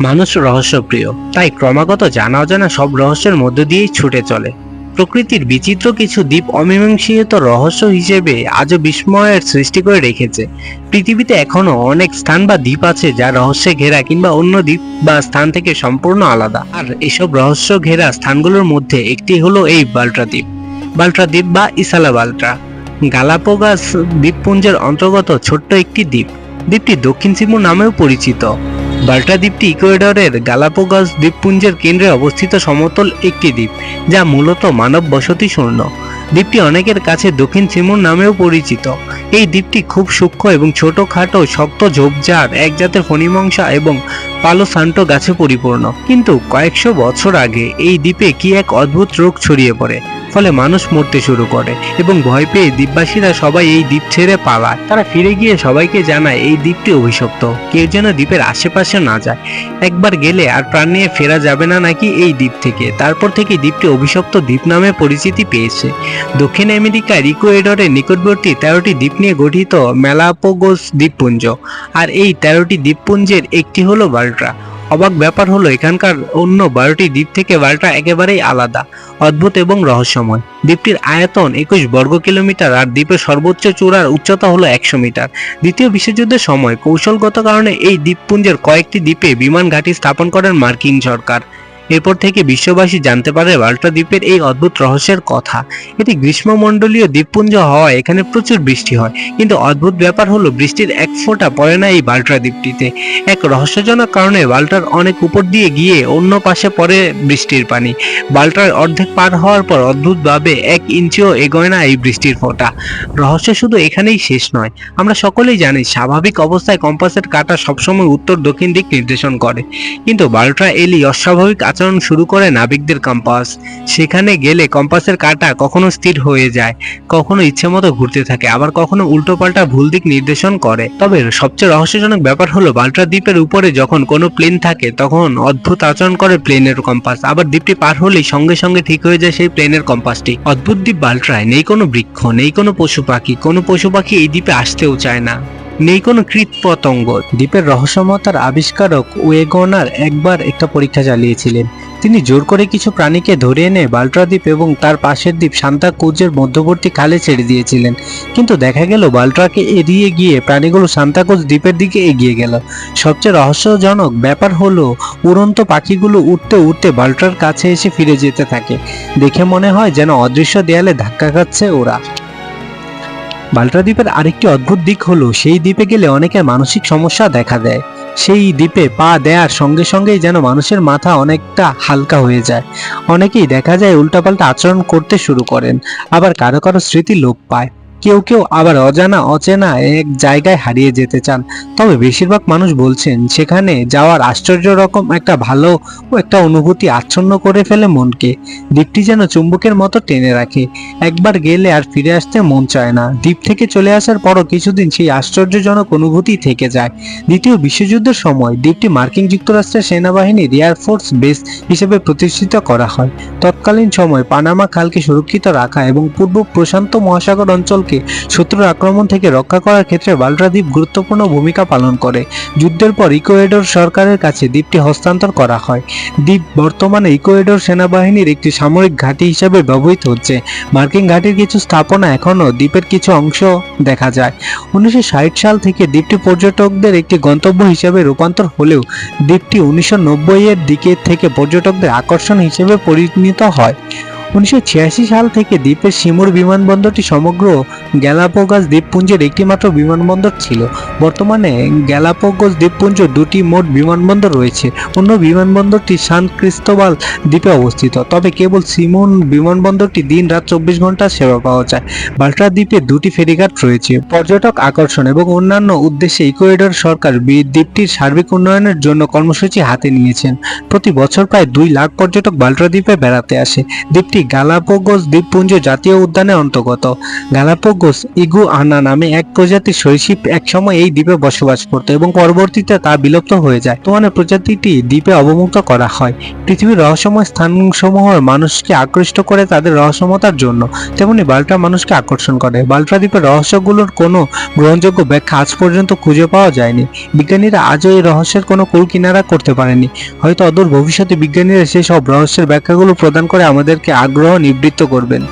মানুষ রহস্যপ্রিয়। তাই ক্রমাগত জানা অজানা সব রহস্যের মধ্য দিয়েই ছুটে চলে। প্রকৃতির বিচিত্র কিছু দ্বীপ অমীমাংসিত রহস্য হিসেবে আজও বিস্ময়ের সৃষ্টি করে রেখেছে। পৃথিবীতে এখনও অনেক স্থান বা দ্বীপ আছে যা রহস্যে ঘেরা কিংবা অন্য দ্বীপ বা স্থান থেকে সম্পূর্ণ আলাদা। আর এসব রহস্য ঘেরা স্থানগুলোর মধ্যে একটি হলো এই বাল্ট্রা দ্বীপ। বাল্ট্রা দ্বীপ বা ইসালা বাল্ট্রা। গালাপোগাস দ্বীপপুঞ্জের অন্তর্গত ছোট্ট একটি দ্বীপ। দ্বীপটি দক্ষিণ সিমু নামেও পরিচিত। বাল্টা দ্বীপটি ইকুয়েডরের গালাপোগাস দ্বীপপুঞ্জের কেন্দ্রে অবস্থিত সমতল একটি দ্বীপ, যা মূলত মানব বসতি শূন্য দ্বীপটি অনেকের কাছে দক্ষিণ সিমুর নামেও পরিচিত। এই দ্বীপটি খুব সূক্ষ্ম এবং ছোটখাটো, শক্ত ঝোপঝাড়, এক জাতের ফণিমংসা এবং পালো সান্টো গাছে পরিপূর্ণ। কিন্তু কয়েকশো বছর আগে এই দ্বীপে কি এক অদ্ভুত রোগ ছড়িয়ে পড়ে? ফলে মানুষ মরতে শুরু করে এবং ভয় পেয়ে দ্বীপবাসীরা সবাই এই দ্বীপ ছেড়ে পালায়। তারা ফিরে গিয়ে সবাইকে জানায়, এই দ্বীপটি অভিশপ্ত। কেউ যেন দ্বীপের আশেপাশে না যায়। একবার গেলে আর প্রাণ নিয়ে ফেরা যাবে না নাকি এই দ্বীপ থেকে? তারপর থেকে দ্বীপটি অভিশপ্ত দ্বীপ নামে পরিচিতি পেয়েছে। দক্ষিণ আমেরিকার ইকুয়েডরের নিকটবর্তী তেরোটি দ্বীপ নিয়ে গঠিত মেলাপোগোস দ্বীপপুঞ্জ। আর এই তেরোটি দ্বীপপুঞ্জের একটি হলো বাল্ট্রা। অবাক ব্যাপার হলো, এখানকার অন্য বারোটি দ্বীপ থেকে বারোটা একেবারেই আলাদা, অদ্ভুত এবং রহস্যময়। দ্বীপটির আয়তন একুশ বর্গ কিলোমিটার আর দ্বীপের সর্বোচ্চ চূড়ার উচ্চতা হলো একশো মিটার। দ্বিতীয় বিশ্বযুদ্ধের সময় কৌশলগত কারণে এই দ্বীপপুঞ্জের কয়েকটি দ্বীপে বিমান ঘাঁটি স্থাপন করেন মার্কিন সরকার। এরপর থেকে বিশ্ববাসী জানতে পারে বাল্টা দ্বীপের এই অদ্ভুত রহস্যের কথা। এটি গ্রীষ্মমণ্ডলীয় দ্বীপপুঞ্জ হওয়ায় এখানে প্রচুর বৃষ্টি হয়। কিন্তু অদ্ভুত ব্যাপার হলো, বৃষ্টির এক ফোঁটা পড়ে না এই বাল্টা দ্বীপটিতে। এক রহস্যজনক কারণে বাল্টার অনেক উপর দিয়ে গিয়ে অন্য পাশে পড়ে বৃষ্টির পানি। বাল্টার অর্ধেক পার হওয়ার পর অদ্ভুতভাবে এক ইঞ্চিও এগোয় না এই বৃষ্টির ফোঁটা। রহস্য শুধু এখানেই শেষ নয়। আমরা সকলেই জানি, স্বাভাবিক অবস্থায় কম্পাসের কাঁটা সবসময় উত্তর দক্ষিণ দিক নির্দেশন করে। কিন্তু বাল্ট্রা এলি অস্বাভাবিক আচরণ শুরু করে নাবিকদের কম্পাস। সেখানে গেলে কম্পাসের কাঁটা কখনো স্থির হয়ে যায়, কখনো ইচ্ছে মতো ঘুরতে থাকে, আবার কখনো উল্টোপাল্টা ভুল দিক নির্দেশন করে। তবে সবচেয়ে রহস্যজনক ব্যাপার হলো বাল্ট্রা দ্বীপের উপরে যখন কোনো প্লেন থাকে, তখন অদ্ভুত আচরণ করে প্লেনের কম্পাস। আবার দ্বীপটি পার হলেই সঙ্গে সঙ্গে ঠিক হয়ে যায় সেই প্লেনের কম্পাসটি। অদ্ভুত দ্বীপ বাল্ট্রায়, নেই কোনো বৃক্ষ, নেই কোনো পশু পাখি, কোনো পশু পাখি এই দ্বীপে আসতেও চায় না। নেই কোনো কৃত পতঙ্গ। দ্বীপের রহস্যমতার আবিষ্কারক ওয়েগনার একবার একটা পরীক্ষা চালিয়েছিলেন। তিনি জোর করে কিছু প্রাণীকে ধরে এনে বাল্ট্রা দ্বীপ এবং তার পাশের দ্বীপ সান্তা কুজের মধ্যবর্তী খালে ছেড়ে দিয়েছিলেন। কিন্তু দেখা গেল বাল্ট্রাকে এড়িয়ে গিয়ে প্রাণীগুলো সান্তাকুজ দ্বীপের দিকে এগিয়ে গেল। সবচেয়ে রহস্যজনক ব্যাপার হলো, উড়ন্ত পাখিগুলো উঠতে উঠতে বাল্ট্রার কাছে এসে ফিরে যেতে থাকে। দেখে মনে হয় যেন অদৃশ্য দেয়ালে ধাক্কা খাচ্ছে ওরা। বাল্ট্রা দ্বীপের আরেকটি অদ্ভুত দিক হলো, সেই দ্বীপে গেলে অনেকের মানসিক সমস্যা দেখা দেয়। সেই দ্বীপে পা দেওয়ার সঙ্গে সঙ্গেই যেন মানুষের মাথা অনেকটা হালকা হয়ে যায়। অনেকেই দেখা যায় উল্টাপাল্টা আচরণ করতে শুরু করেন, আবার কারও কারও স্মৃতি লোপ পায়। কেউ কেউ আবার অজানা, অচেনা এক জায়গায় হারিয়ে যেতে চান। তবে বেশিরভাগ মানুষ বলছেন, সেখানে যাওয়ার আশ্চর্য রকম একটা ভালো ও একটা অনুভূতি আচ্ছন্ন করে ফেলে মনকে। দ্বীপটি যেন চুম্বকের মতো টেনে রাখে। একবার গেলে আর ফিরে আসতে মন চায় না। দ্বীপ থেকে চলে আসার পরও কিছুদিন সেই আশ্চর্যজনক অনুভূতি থেকে যায়। দ্বিতীয় বিশ্বযুদ্ধের সময় দ্বীপটি মার্কিন যুক্তরাষ্ট্রের সেনাবাহিনীর এয়ারফোর্স বেস হিসেবে প্রতিষ্ঠিত করা হয়। তৎকালীন সময় পানামা খালকে সুরক্ষিত রাখা এবং পূর্ব প্রশান্ত মহাসাগর অঞ্চলকে শত্রুর আক্রমণ থেকে রক্ষা করার ক্ষেত্রে বাল্ট্রা দ্বীপ গুরুত্বপূর্ণ ভূমিকা পালন করে। যুদ্ধের পর ইকুয়েডর সরকারের কাছে দ্বীপটি হস্তান্তর করা হয়। দ্বীপ বর্তমানে ইকুয়েডর সেনাবাহিনীর একটি সামরিক ঘাঁটি হিসেবে ব্যবহৃত হচ্ছে। মার্কিন ঘাঁটির কিছু স্থাপনা এখনও দ্বীপের কিছু অংশ দেখা যায়। উনিশশো ষাট সাল থেকে দ্বীপটি পর্যটকদের একটি গন্তব্য হিসেবে রূপান্তর হলেও দ্বীপটি উনিশশো নব্বই এর দিকে থেকে পর্যটকদের আকর্ষণ হিসেবে পরিণত হয়। উনিশশো ছিয়াশি সাল থেকে দ্বীপের সিমুর বিমানবন্দরটি সমগ্র গ্যালাপোগাস দ্বীপপুঞ্জের একটিমাত্র বিমানবন্দর ছিল। বর্তমানে গ্যালাপোগোস দ্বীপপুঞ্জ দুটি মোট বিমানবন্দর রয়েছে। অন্য বিমানবন্দরটি সান ক্রিস্টোবাল দ্বীপে অবস্থিত। তবে কেবল সিমুন বিমানবন্দরটি দিন রাত চব্বিশ ঘণ্টা সেবা পাওয়া যায়। বাল্ট্রা দ্বীপে দুটি ফেরিঘাট রয়েছে। পর্যটক আকর্ষণ এবং অন্যান্য উদ্দেশ্যে ইকুয়েডর সরকার দ্বীপটির সার্বিক উন্নয়নের জন্য কর্মসূচি হাতে নিয়েছেন। প্রতি বছর প্রায় দুই লাখ পর্যটক বাল্ট্রা দ্বীপে বেড়াতে আসে। দ্বীপটি গালাপোগোস দ্বীপপুঞ্জ জাতীয় উদ্যানের অন্তর্গত। গালাপোগোস ইগু আনা নামে এক প্রজাতির সরীসৃপ একসময় এই দ্বীপে বসবাস করত এবং পরবর্তীতে তা বিলুপ্ত হয়ে যায়। বর্তমানে প্রজাতিটি দ্বীপে অবমুক্ত করা হয়। পৃথিবীর রহস্যময় স্থানসমূহ মানুষকে আকৃষ্ট করে তাদের রহস্যমতার জন্য। তেমনি বাল্টা মানুষকে আকর্ষণ করে। বাল্টা দ্বীপের রহস্যগুলোর কোনো গ্রহণযোগ্য ব্যাখ্যা আজ পর্যন্ত খুঁজে পাওয়া যায়নি। বিজ্ঞানীরা আজও এই রহস্যের কোনো কুল কিনারা করতে পারেনি হয়তো অদূর ভবিষ্যতে বিজ্ঞানীরা সেসব রহস্যের ব্যাখ্যাগুলো প্রদান করে আমাদেরকে আগ্রহ নিবৃত্ত করবেন।